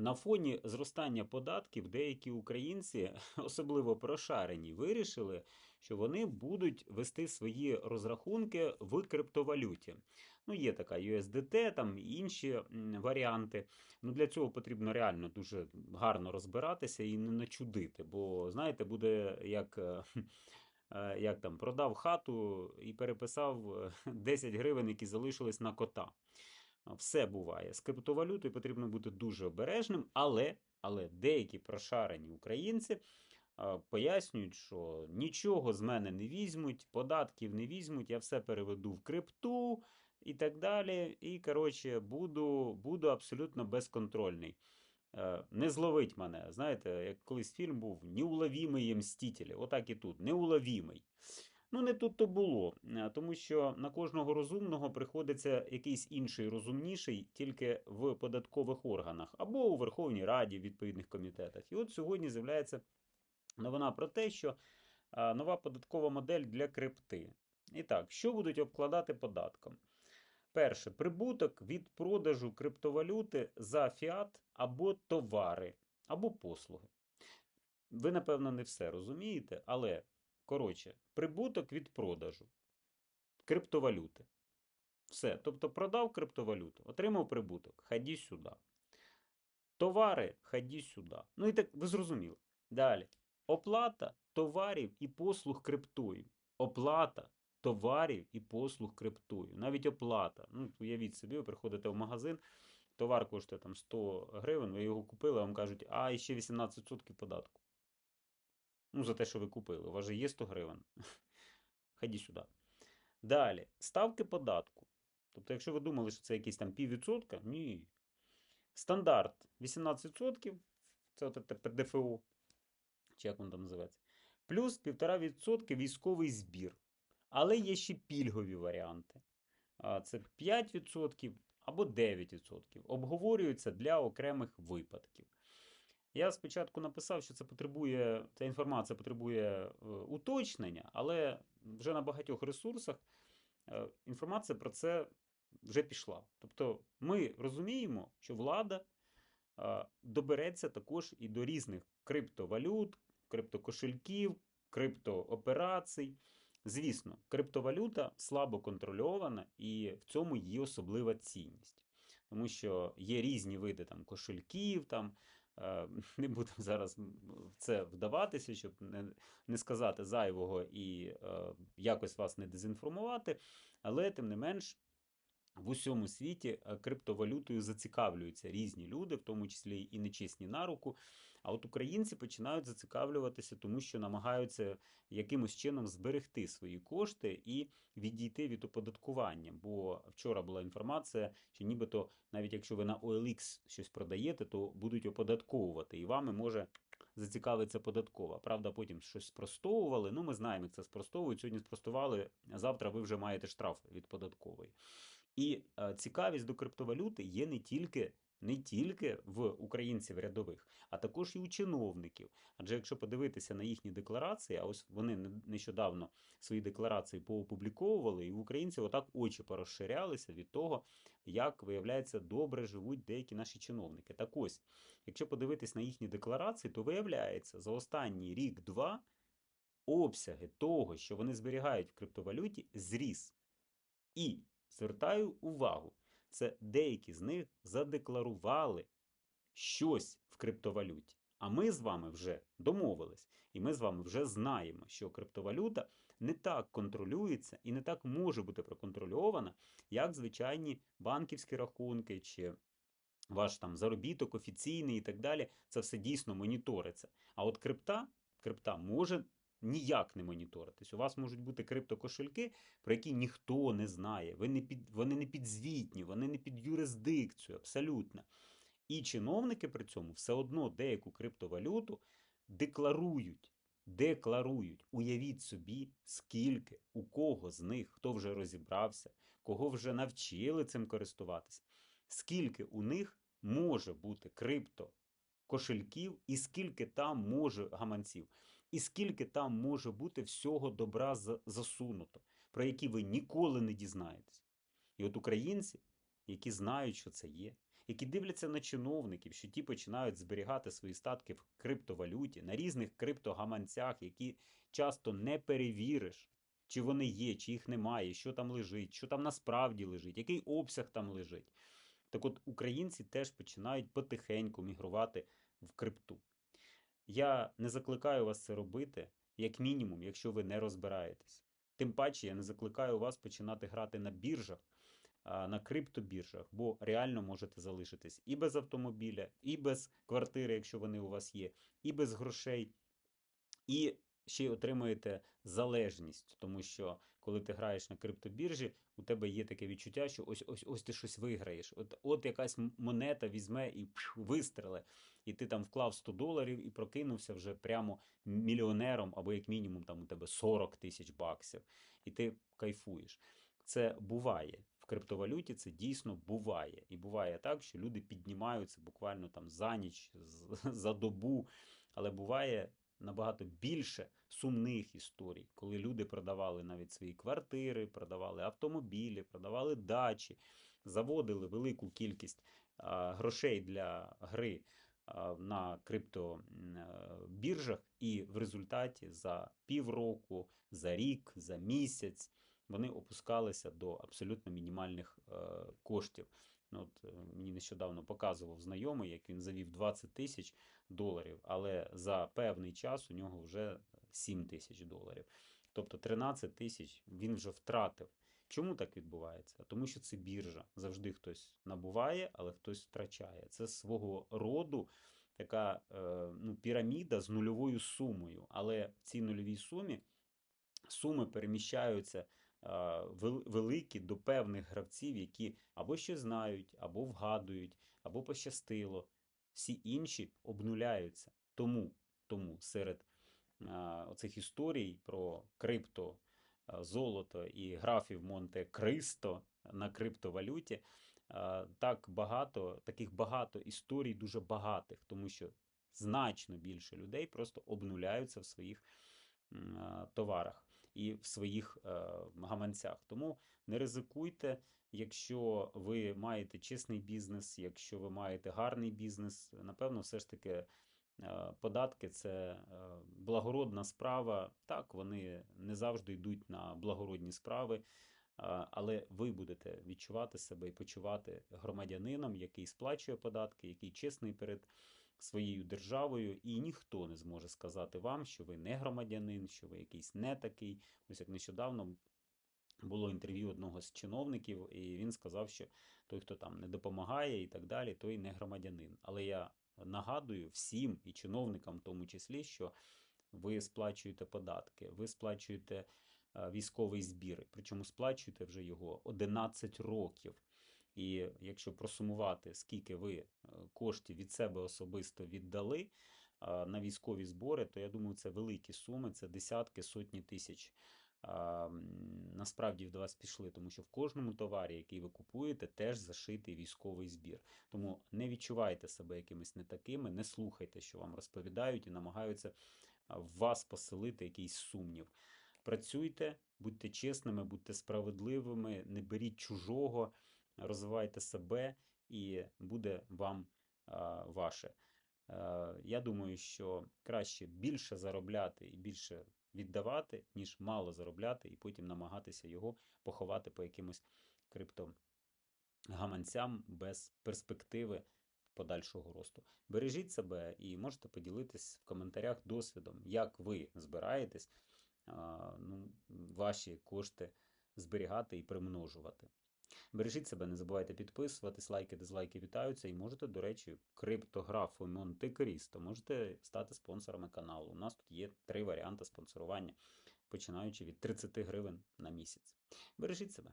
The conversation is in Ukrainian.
На фоні зростання податків деякі українці, особливо прошарені, вирішили, що вони будуть вести свої розрахунки в криптовалюті. Ну, є така USDT, там інші варіанти. Ну, для цього потрібно реально дуже гарно розбиратися і не начудити, бо знаєте, буде як. е, е, Як там продав хату і переписав е, 10 гривень, які залишились на кота. Все буває. З криптовалютою потрібно бути дуже обережним, але, але деякі прошарені українці пояснюють, що нічого з мене не візьмуть, податків не візьмуть, я все переведу в крипту і так далі. І, коротше, буду, буду абсолютно безконтрольний. Е, Не зловить мене. Знаєте, як колись фільм був Неуловімий мстителі. Отак і тут. Неуловімий. Ну, не тут то було, е, тому що на кожного розумного приходиться якийсь інший розумніший тільки в податкових органах або у Верховній Раді в відповідних комітетах. І от сьогодні з'являється новина про те, що нова податкова модель для крипти. І так, що будуть обкладати податком? Перше, прибуток від продажу криптовалюти за фіат або товари, або послуги. Ви, напевно, не все розумієте, але коротше, прибуток від продажу криптовалюти. Все. Тобто продав криптовалюту, отримав прибуток, ході сюди. Товари, ході сюди. Ну і так ви зрозуміли. Далі. Оплата товарів і послуг криптою. Оплата товарів і послуг криптою. Навіть оплата. Ну, уявіть собі, ви приходите в магазин, товар коштує там 100 гривень, ви його купили, вам кажуть, а ще 18% податку. Ну, за те, що ви купили. У вас же є 100 гривень. Ході сюди. Далі, ставки податку. Тобто, якщо ви думали, що це якийсь там піввідсотка, ні. Стандарт 18%, це от ПДФО, чи як воно там називається. Плюс 1,5% військовий збір. Але є ще пільгові варіанти. Це 5% або 9%. Обговорюються для окремих випадків. Я спочатку написав, що це потребує, ця інформація потребує е, уточнення, але вже на багатьох ресурсах е, інформація про це вже пішла. Тобто ми розуміємо, що влада е, добереться також і до різних криптовалют, криптокошельків, криптооперацій. Звісно, криптовалюта слабо контрольована, і в цьому її особлива цінність. Тому що є різні види там, кошельків, там, не будемо зараз в це вдаватися, щоб не, не сказати зайвого і е, якось вас не дезінформувати. Але тим не менш, в усьому світі е, криптовалютою зацікавлюються різні люди, в тому числі і нечесні на руку. А от українці починають зацікавлюватися, тому що намагаються якимось чином зберегти свої кошти і відійти від оподаткування. Бо вчора була інформація, що нібито навіть якщо ви на OLX щось продаєте, то будуть оподатковувати, і вами може зацікавиться податкова. Правда, потім щось спростовували. Ну, ми знаємо, як це спростовують. Сьогодні спростували, завтра ви вже маєте штраф від податкової. І е, цікавість до криптовалюти є не тільки. Не тільки в українців рядових, а також і у чиновників. Адже якщо подивитися на їхні декларації, а ось вони нещодавно свої декларації поопубліковували, і в українців отак очі порозширялися від того, як виявляється, добре живуть деякі наші чиновники. Так ось, якщо подивитись на їхні декларації, то виявляється, за останній рік-два обсяги того, що вони зберігають в криптовалюті, зріс. І звертаю увагу, це деякі з них задекларували щось в криптовалюті. А ми з вами вже домовились, і ми з вами вже знаємо, що криптовалюта не так контролюється і не так може бути проконтрольована, як звичайні банківські рахунки чи ваш там заробіток офіційний і так далі. Це все дійсно моніториться. А от крипта, крипта може ніяк не моніторитись. У вас можуть бути криптокошельки, про які ніхто не знає. Ви не під, вони не підзвітні, вони не під юрисдикцію, абсолютно. І чиновники при цьому все одно деяку криптовалюту декларують. Декларують. Уявіть собі, скільки, у кого з них, хто вже розібрався, кого вже навчили цим користуватися, скільки у них може бути крипто кошельків, і скільки там може гаманців, і скільки там може бути всього добра засунуто, про які ви ніколи не дізнаєтесь. І от українці, які знають, що це є, які дивляться на чиновників, що ті починають зберігати свої статки в криптовалюті на різних криптогаманцях, які часто не перевіриш, чи вони є, чи їх немає, що там лежить, що там насправді лежить, який обсяг там лежить. Так от українці теж починають потихеньку мігрувати в крипту. Я не закликаю вас це робити, як мінімум, якщо ви не розбираєтесь. Тим паче, я не закликаю вас починати грати на біржах, на криптобіржах, бо реально можете залишитись і без автомобіля, і без квартири, якщо вони у вас є, і без грошей, і ще й отримуєте залежність, тому що коли ти граєш на криптобіржі, у тебе є таке відчуття, що ось ось ось ти щось виграєш. От от якась монета візьме і пш, вистреле, і ти там вклав 100 доларів і прокинувся вже прямо мільйонером, або як мінімум там у тебе 40 тисяч баксів, і ти кайфуєш. Це буває. В криптовалюті це дійсно буває. І буває так, що люди піднімаються буквально там за ніч, за добу. Але буває набагато більше сумних історій, коли люди продавали навіть свої квартири, продавали автомобілі, продавали дачі, заводили велику кількість а, грошей для гри а, на криптобіржах, і в результаті за півроку, за рік, за місяць вони опускалися до абсолютно мінімальних е, коштів. Ну, от, е, мені нещодавно показував знайомий, як він завів 20 тисяч доларів, але за певний час у нього вже 7 тисяч доларів. Тобто 13 тисяч він вже втратив. Чому так відбувається? Тому що це біржа. Завжди хтось набуває, але хтось втрачає. Це свого роду така е, ну, піраміда з нульовою сумою. Але в цій нульовій сумі суми переміщаються е, великі до певних гравців, які або щось знають, або вгадують, або пощастило. Всі інші обнуляються. Тому, тому серед оцих історій про крипто, золото і графів Монте Кристо на криптовалюті так багато, таких багато історій, дуже багатих, тому що значно більше людей просто обнуляються в своїх товарах і в своїх е, гаманцях. Тому не ризикуйте, якщо ви маєте чесний бізнес, якщо ви маєте гарний бізнес, напевно, все ж таки. е, Податки це е, благородна справа. Так, вони не завжди йдуть на благородні справи, але ви будете відчувати себе і почувати громадянином, який сплачує податки, який чесний перед своєю державою, і ніхто не зможе сказати вам, що ви не громадянин, що ви якийсь не такий. Ось як нещодавно було інтерв'ю одного з чиновників, і він сказав, що той, хто там не допомагає і так далі, той не громадянин. Але я нагадую всім і чиновникам, в тому числі, що ви сплачуєте податки, ви сплачуєте е, військовий збір, причому сплачуєте вже його 11 років. І якщо просумувати, скільки ви е, коштів від себе особисто віддали на військові збори, то я думаю, це великі суми, це десятки, сотні тисяч. Насправді до вас пішли, тому що в кожному товарі, який ви купуєте, теж зашитий військовий збір. Тому не відчувайте себе якимись не такими, не слухайте, що вам розповідають і намагаються в вас поселити якийсь сумнів. Працюйте, будьте чесними, будьте справедливими, не беріть чужого, розвивайте себе, і буде вам ваше. Е, Я думаю, що краще більше заробляти і більше віддавати, ніж мало заробляти, і потім намагатися його поховати по якимось криптогаманцям без перспективи подальшого росту. Бережіть себе і можете поділитись в коментарях досвідом, як ви збираєтесь ну, ваші кошти зберігати і примножувати. Бережіть себе, не забувайте підписуватись, лайки, дизлайки вітаються. І можете, до речі, криптографу Монте Крісто можете стати спонсорами каналу. У нас тут є три варіанти спонсорування, починаючи від 30 гривень на місяць. Бережіть себе.